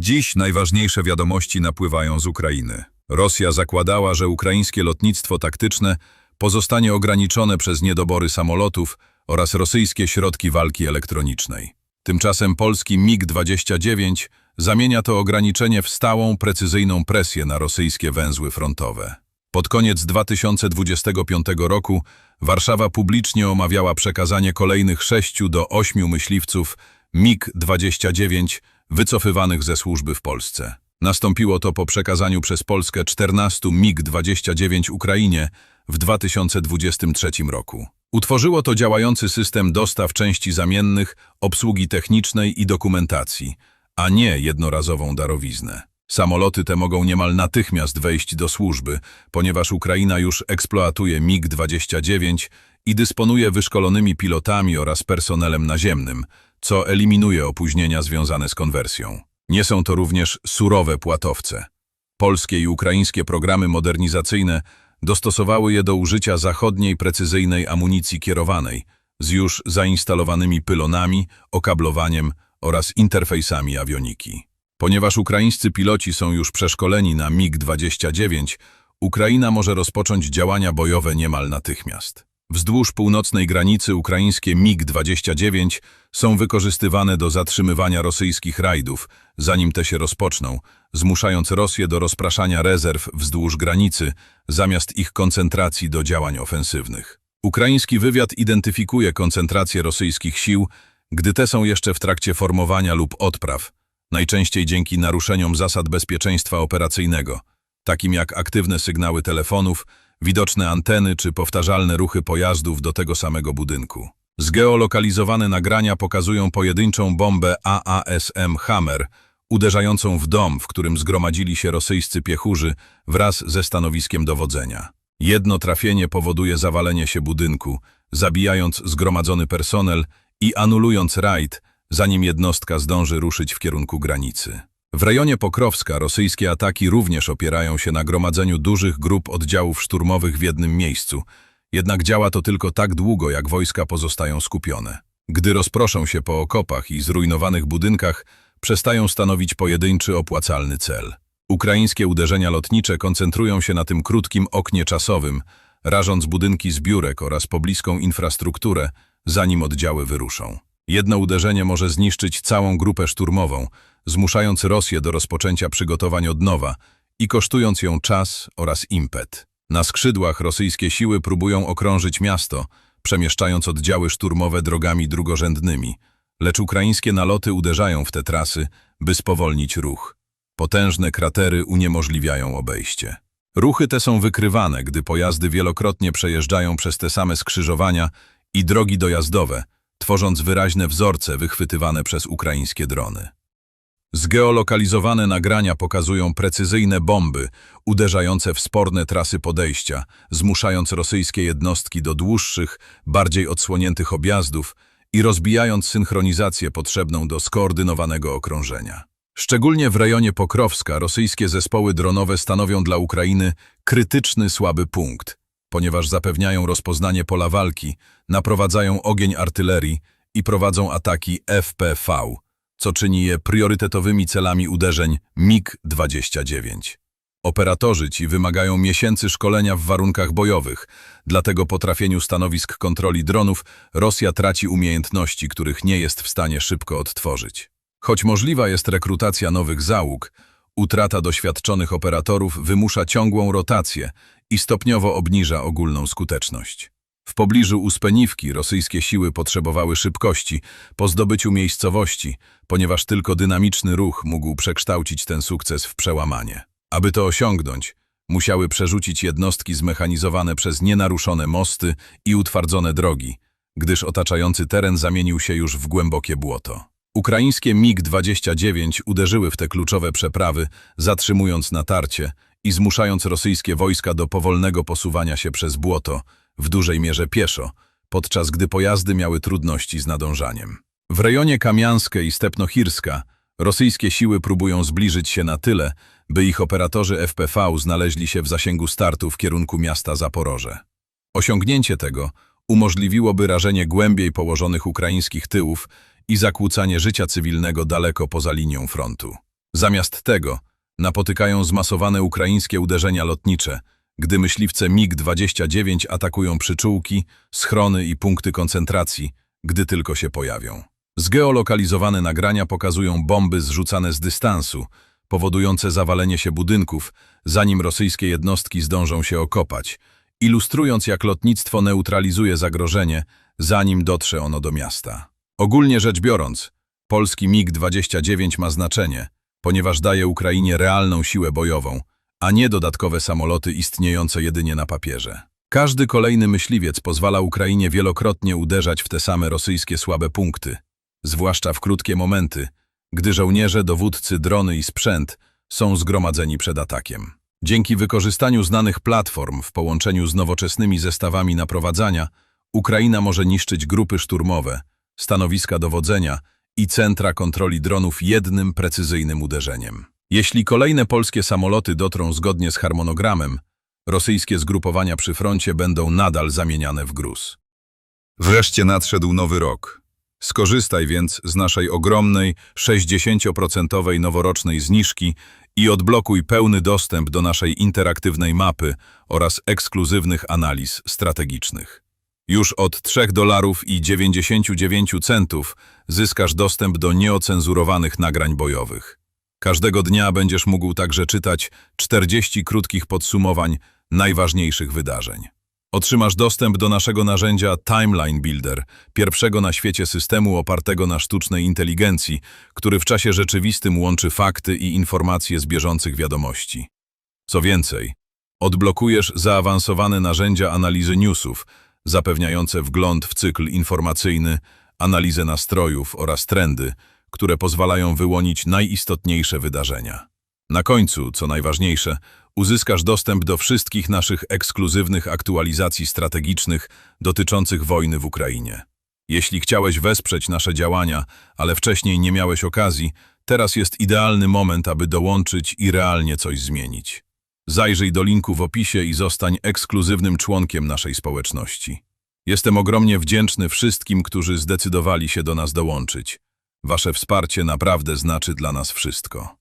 Dziś najważniejsze wiadomości napływają z Ukrainy. Rosja zakładała, że ukraińskie lotnictwo taktyczne pozostanie ograniczone przez niedobory samolotów oraz rosyjskie środki walki elektronicznej. Tymczasem polski MiG-29 zamienia to ograniczenie w stałą, precyzyjną presję na rosyjskie węzły frontowe. Pod koniec 2025 roku Warszawa publicznie omawiała przekazanie kolejnych sześciu do ośmiu myśliwców MiG-29 wycofywanych ze służby w Polsce. Nastąpiło to po przekazaniu przez Polskę 14 MiG-29 Ukrainie w 2023 roku. Utworzyło to działający system dostaw części zamiennych, obsługi technicznej i dokumentacji, a nie jednorazową darowiznę. Samoloty te mogą niemal natychmiast wejść do służby, ponieważ Ukraina już eksploatuje MiG-29 i dysponuje wyszkolonymi pilotami oraz personelem naziemnym, co eliminuje opóźnienia związane z konwersją. Nie są to również surowe płatowce. Polskie i ukraińskie programy modernizacyjne dostosowały je do użycia zachodniej precyzyjnej amunicji kierowanej z już zainstalowanymi pylonami, okablowaniem oraz interfejsami awioniki. Ponieważ ukraińscy piloci są już przeszkoleni na MiG-29, Ukraina może rozpocząć działania bojowe niemal natychmiast. Wzdłuż północnej granicy ukraińskie MiG-29 są wykorzystywane do zatrzymywania rosyjskich rajdów, zanim te się rozpoczną, zmuszając Rosję do rozpraszania rezerw wzdłuż granicy, zamiast ich koncentracji do działań ofensywnych. Ukraiński wywiad identyfikuje koncentrację rosyjskich sił, gdy te są jeszcze w trakcie formowania lub odpraw, najczęściej dzięki naruszeniom zasad bezpieczeństwa operacyjnego, takim jak aktywne sygnały telefonów, widoczne anteny czy powtarzalne ruchy pojazdów do tego samego budynku. Zgeolokalizowane nagrania pokazują pojedynczą bombę AASM Hammer, uderzającą w dom, w którym zgromadzili się rosyjscy piechurzy wraz ze stanowiskiem dowodzenia. Jedno trafienie powoduje zawalenie się budynku, zabijając zgromadzony personel i anulując rajd, zanim jednostka zdąży ruszyć w kierunku granicy. W rejonie Pokrowska rosyjskie ataki również opierają się na gromadzeniu dużych grup oddziałów szturmowych w jednym miejscu, jednak działa to tylko tak długo, jak wojska pozostają skupione. Gdy rozproszą się po okopach i zrujnowanych budynkach, przestają stanowić pojedynczy opłacalny cel. Ukraińskie uderzenia lotnicze koncentrują się na tym krótkim oknie czasowym, rażąc budynki zbiórek oraz pobliską infrastrukturę, zanim oddziały wyruszą. Jedno uderzenie może zniszczyć całą grupę szturmową, zmuszając Rosję do rozpoczęcia przygotowań od nowa i kosztując ją czas oraz impet. Na skrzydłach rosyjskie siły próbują okrążyć miasto, przemieszczając oddziały szturmowe drogami drugorzędnymi, lecz ukraińskie naloty uderzają w te trasy, by spowolnić ruch. Potężne kratery uniemożliwiają obejście. Ruchy te są wykrywane, gdy pojazdy wielokrotnie przejeżdżają przez te same skrzyżowania i drogi dojazdowe, tworząc wyraźne wzorce wychwytywane przez ukraińskie drony. Zgeolokalizowane nagrania pokazują precyzyjne bomby uderzające w sporne trasy podejścia, zmuszając rosyjskie jednostki do dłuższych, bardziej odsłoniętych objazdów i rozbijając synchronizację potrzebną do skoordynowanego okrążenia. Szczególnie w rejonie Pokrowska rosyjskie zespoły dronowe stanowią dla Ukrainy krytyczny słaby punkt, ponieważ zapewniają rozpoznanie pola walki, naprowadzają ogień artylerii i prowadzą ataki FPV, co czyni je priorytetowymi celami uderzeń MiG-29. Operatorzy ci wymagają miesięcy szkolenia w warunkach bojowych, dlatego po trafieniu stanowisk kontroli dronów Rosja traci umiejętności, których nie jest w stanie szybko odtworzyć. Choć możliwa jest rekrutacja nowych załóg, utrata doświadczonych operatorów wymusza ciągłą rotację i stopniowo obniża ogólną skuteczność. W pobliżu Uspeniwki rosyjskie siły potrzebowały szybkości po zdobyciu miejscowości, ponieważ tylko dynamiczny ruch mógł przekształcić ten sukces w przełamanie. Aby to osiągnąć, musiały przerzucić jednostki zmechanizowane przez nienaruszone mosty i utwardzone drogi, gdyż otaczający teren zamienił się już w głębokie błoto. Ukraińskie MiG-29 uderzyły w te kluczowe przeprawy, zatrzymując natarcie i zmuszając rosyjskie wojska do powolnego posuwania się przez błoto, w dużej mierze pieszo, podczas gdy pojazdy miały trudności z nadążaniem. W rejonie Kamianskie i Stepnochirska rosyjskie siły próbują zbliżyć się na tyle, by ich operatorzy FPV znaleźli się w zasięgu startu w kierunku miasta Zaporoże. Osiągnięcie tego umożliwiłoby rażenie głębiej położonych ukraińskich tyłów i zakłócanie życia cywilnego daleko poza linią frontu. Zamiast tego napotykają zmasowane ukraińskie uderzenia lotnicze, gdy myśliwce MiG-29 atakują przyczółki, schrony i punkty koncentracji, gdy tylko się pojawią. Zgeolokalizowane nagrania pokazują bomby zrzucane z dystansu, powodujące zawalenie się budynków, zanim rosyjskie jednostki zdążą się okopać, ilustrując jak lotnictwo neutralizuje zagrożenie, zanim dotrze ono do miasta. Ogólnie rzecz biorąc, polski MiG-29 ma znaczenie, ponieważ daje Ukrainie realną siłę bojową, a nie dodatkowe samoloty istniejące jedynie na papierze. Każdy kolejny myśliwiec pozwala Ukrainie wielokrotnie uderzać w te same rosyjskie słabe punkty, zwłaszcza w krótkie momenty, gdy żołnierze, dowódcy, drony i sprzęt są zgromadzeni przed atakiem. Dzięki wykorzystaniu znanych platform w połączeniu z nowoczesnymi zestawami naprowadzania, Ukraina może niszczyć grupy szturmowe, stanowiska dowodzenia i centra kontroli dronów jednym precyzyjnym uderzeniem. Jeśli kolejne polskie samoloty dotrą zgodnie z harmonogramem, rosyjskie zgrupowania przy froncie będą nadal zamieniane w gruz. Wreszcie nadszedł nowy rok. Skorzystaj więc z naszej ogromnej, 60% noworocznej zniżki i odblokuj pełny dostęp do naszej interaktywnej mapy oraz ekskluzywnych analiz strategicznych. Już od 3 dolarów i 99 centów zyskasz dostęp do nieocenzurowanych nagrań bojowych. Każdego dnia będziesz mógł także czytać 40 krótkich podsumowań najważniejszych wydarzeń. Otrzymasz dostęp do naszego narzędzia Timeline Builder, pierwszego na świecie systemu opartego na sztucznej inteligencji, który w czasie rzeczywistym łączy fakty i informacje z bieżących wiadomości. Co więcej, odblokujesz zaawansowane narzędzia analizy newsów, zapewniające wgląd w cykl informacyjny, analizę nastrojów oraz trendy, które pozwalają wyłonić najistotniejsze wydarzenia. Na końcu, co najważniejsze, uzyskasz dostęp do wszystkich naszych ekskluzywnych aktualizacji strategicznych dotyczących wojny w Ukrainie. Jeśli chciałeś wesprzeć nasze działania, ale wcześniej nie miałeś okazji, teraz jest idealny moment, aby dołączyć i realnie coś zmienić. Zajrzyj do linku w opisie i zostań ekskluzywnym członkiem naszej społeczności. Jestem ogromnie wdzięczny wszystkim, którzy zdecydowali się do nas dołączyć. Wasze wsparcie naprawdę znaczy dla nas wszystko.